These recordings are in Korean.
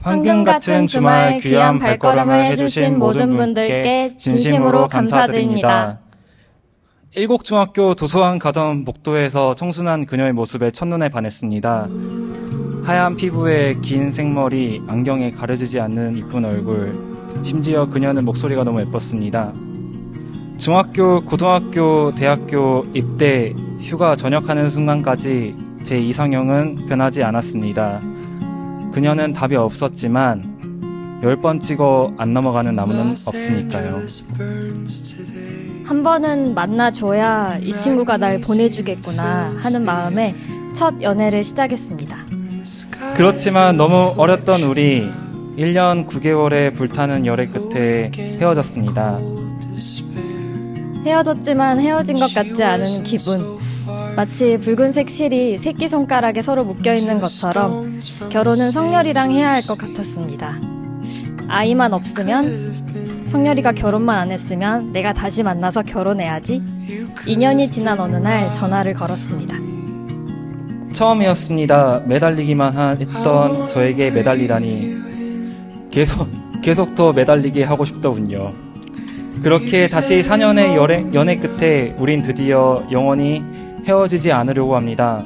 황금 같은 주말 귀한 발걸음을 해주신 모든 분들께 진심으로 감사드립니다. 일곡중학교 도서관 가던 목도에서 청순한 그녀의 모습에 첫눈에 반했습니다. 하얀 피부에 긴 생머리, 안경에 가려지지 않는 이쁜 얼굴, 심지어 그녀는 목소리가 너무 예뻤습니다. 중학교, 고등학교, 대학교, 입대, 휴가 전역하는 순간까지 제 이상형은 변하지 않았습니다. 그녀는 답이 없었지만 열 번 찍어 안 넘어가는 나무는 없으니까요. 한 번은 만나줘야 이 친구가 날 보내주겠구나 하는 마음에 첫 연애를 시작했습니다. 그렇지만 너무 어렸던 우리 1년 9개월의 불타는 열애 끝에 헤어졌습니다. 헤어졌지만 헤어진 것 같지 않은 기분. 마치 붉은색 실이 새끼손가락에 서로 묶여있는 것처럼 결혼은 성렬이랑 해야 할 것 같았습니다. 아이만 없으면 성렬이가 결혼만 안 했으면 내가 다시 만나서 결혼해야지. 2년이 지난 어느 날 전화를 걸었습니다. 처음이었습니다. 매달리기만 하- 했던 저에게 매달리다니 계속 계속 더 매달리게 하고 싶더군요. 그렇게 다시 4년의 연애, 연애 끝에 우린 드디어 영원히 헤어지지 않으려고 합니다.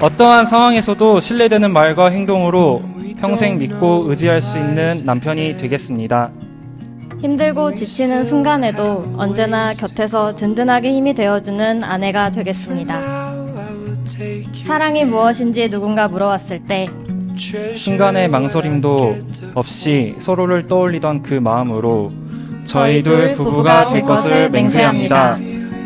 어떠한 상황에서도 신뢰되는 말과 행동으로 평생 믿고 의지할 수 있는 남편이 되겠습니다. 힘들고 지치는 순간에도 언제나 곁에서 든든하게 힘이 되어주는 아내가 되겠습니다. 사랑이 무엇인지 누군가 물어왔을 때 순간의 망설임도 없이 서로를 떠올리던 그 마음으로 저희 둘 부부가 될 것을 맹세합니다.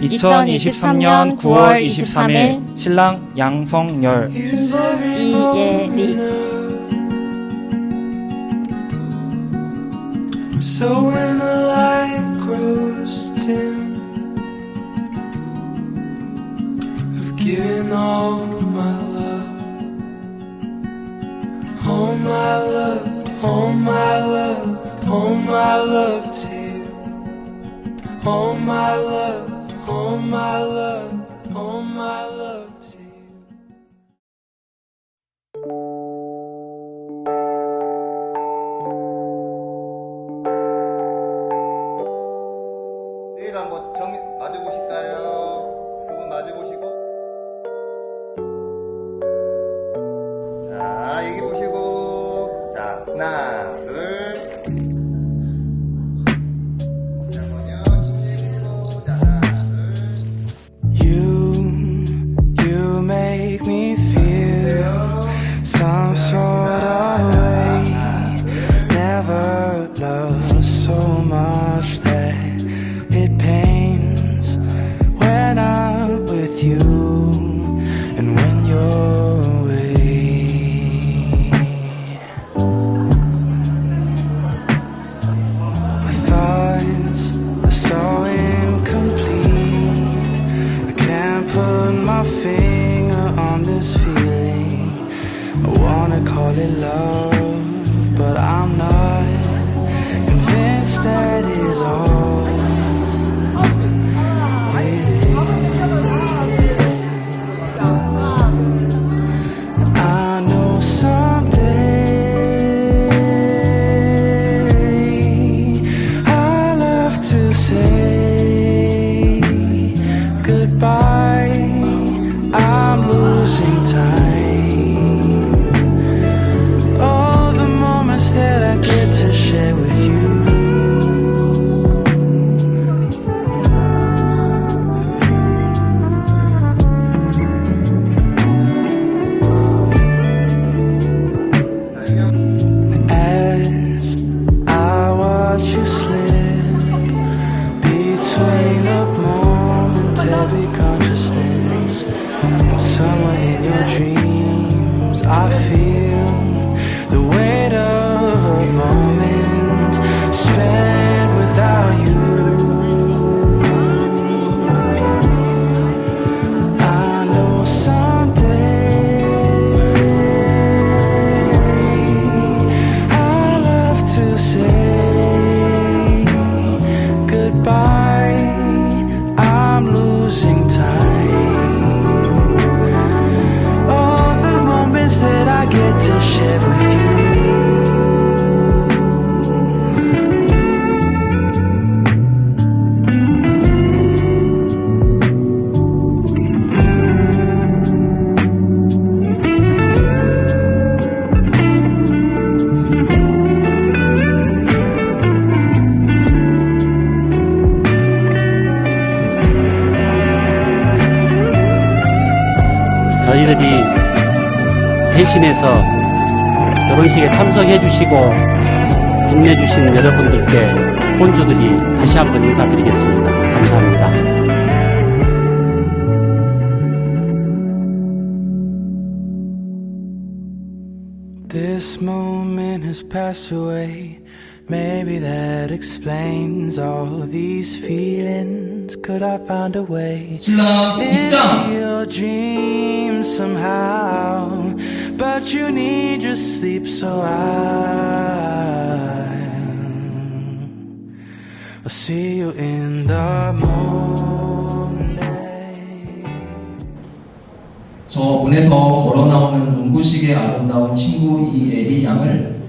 2023년 9월 23일 신랑 양성열. 신부 이예리. So when the light grows dim, given all my love, all my love, all my love, all my love to you, all my love, all my love, all my love. 내일 한번 정 마주 보실까요? Never loved so much that it pains when I'm with you and when you're away. My thoughts are so incomplete. I can't put my finger on this feeling. I wanna call it love, but I'm not that is all it is. I know someday I love to say. 대신해서 결혼식에 참석해 주시고 빛내 주신 여러분들께 본주들이 다시 한번 인사드리겠습니다. 감사합니다. This moment has passed away. Maybe that explains all these feelings. Could I find a way 신랑 into 입장! your dreams somehow? But you need your sleep, so I'll see you in the morning. 저 문에서 걸어 나오는 눈부시게 아름다운 친구 이 에리 양을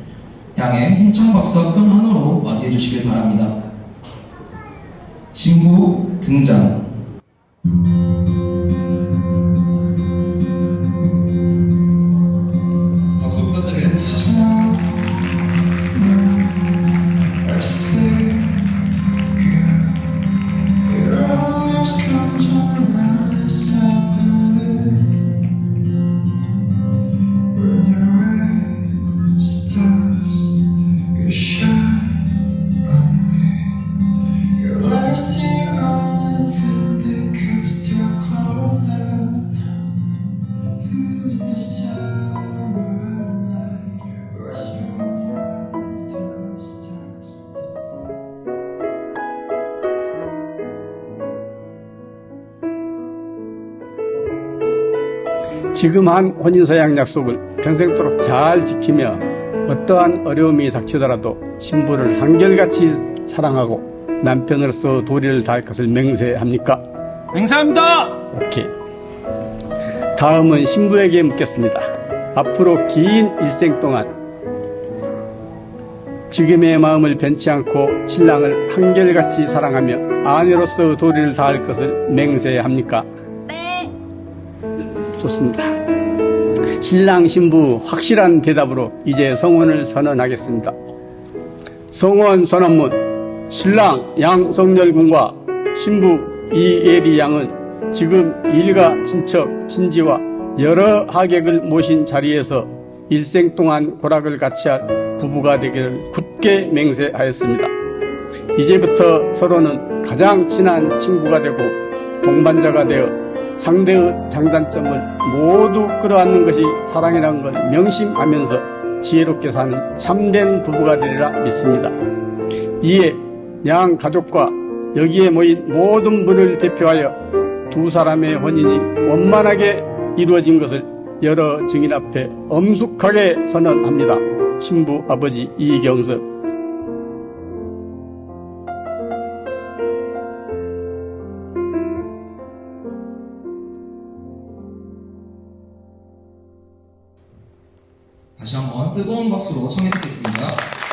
향해 힘찬 박수와 큰 환호로 맞이해 주시길 바랍니다. 신부 등장. 지금 한 혼인서약 약속을 평생도록 잘 지키며 어떠한 어려움이 닥치더라도 신부를 한결같이 사랑하고 남편으로서 도리를 다할 것을 맹세합니까? 맹세합니다! 오케이. 다음은 신부에게 묻겠습니다. 앞으로 긴 일생 동안 지금의 마음을 변치 않고 신랑을 한결같이 사랑하며 아내로서 도리를 다할 것을 맹세합니까? 네. 좋습니다. 신랑 신부 확실한 대답으로 이제 성혼을 선언하겠습니다. 성혼 선언문 신랑 양성열 군과 신부 이예리 양은 지금 일가 친척 친지와 여러 하객을 모신 자리에서 일생 동안 고락을 같이 할 부부가 되기를 굳게 맹세하였습니다. 이제부터 서로는 가장 친한 친구가 되고 동반자가 되어 상대의 장단점을 모두 끌어안는 것이 사랑이라는 걸 명심하면서 지혜롭게 사는 참된 부부가 되리라 믿습니다. 이에 양 가족과 여기에 모인 모든 분을 대표하여 두 사람의 혼인이 원만하게 이루어진 것을 여러 증인 앞에 엄숙하게 선언합니다. 신부 아버지 이경섭 다시 한번 뜨거운 박수로 청해 듣겠습니다.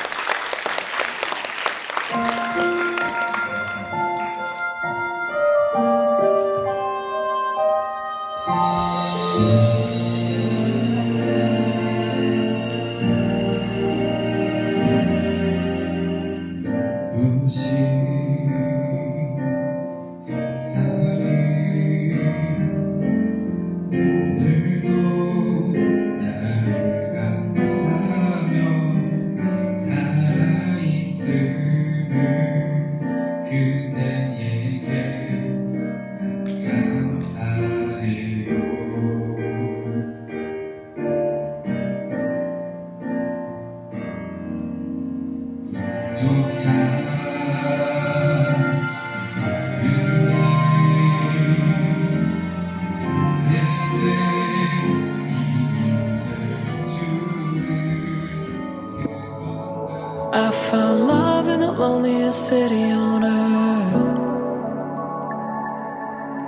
I found love in the loneliest city on earth.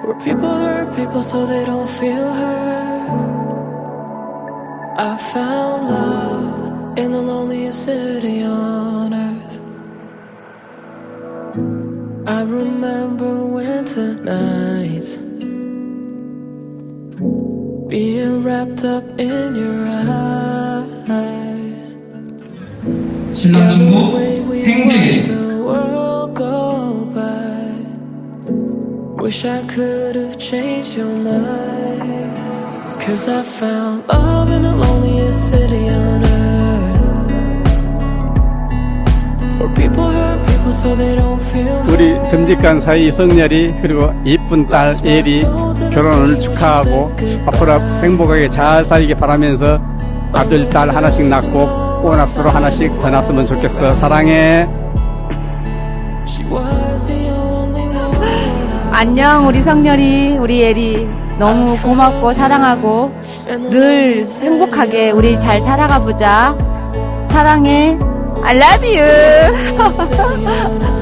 Where people hurt people so they don't feel hurt. I found love in the loneliest city on earth. I remember winter nights. Being wrapped up in your eyes. 신랑 신부 행제 Wish I could have changed your mind. Cause I found love in the loneliest city on earth. Where people hurt 우리. 듬직한 사이 성렬이 그리고 이쁜 딸 에리 결혼을 축하하고 앞으로 행복하게 잘 살기 바라면서 아들 딸 하나씩 낳고 보너스로 하나씩 더 낳았으면 좋겠어 사랑해. 안녕 우리 성렬이 우리 에리 너무 고맙고 사랑하고 늘 행복하게 우리 잘 살아가 보자 사랑해 I love you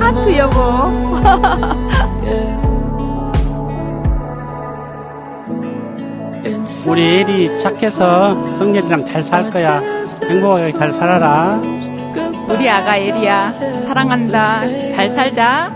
하트 여보 우리 애리 착해서 성렬이랑 잘 살 거야. 행복하게 잘 살아라. 우리 아가 에리야 사랑한다 잘 살자